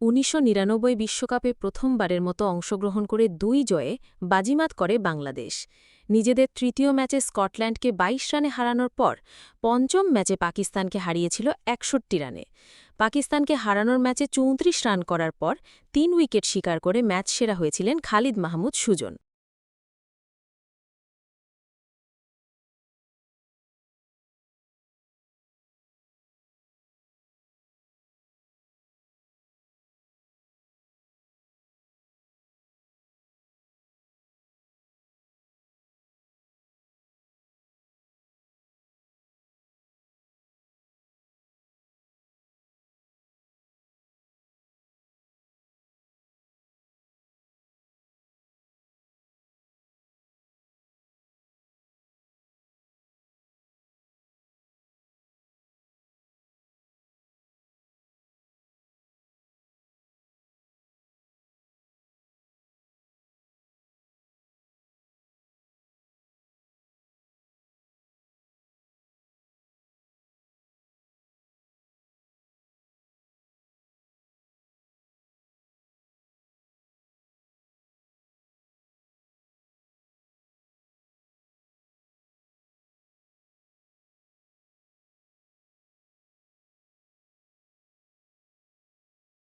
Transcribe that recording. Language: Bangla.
উনিশশো বিশ্বকাপে প্রথমবারের মতো অংশগ্রহণ করে দুই জয়ে বাজিমাত করে বাংলাদেশ। নিজেদের তৃতীয় ম্যাচে স্কটল্যান্ডকে ২২ রানে হারানোর পর পঞ্চম ম্যাচে পাকিস্তানকে হারিয়েছিল একষট্টি রানে। পাকিস্তানকে হারানোর ম্যাচে চৌত্রিশ রান করার পর তিন উইকেট শিকার করে ম্যাচ সেরা হয়েছিলেন খালিদ মাহমুদ সুজন।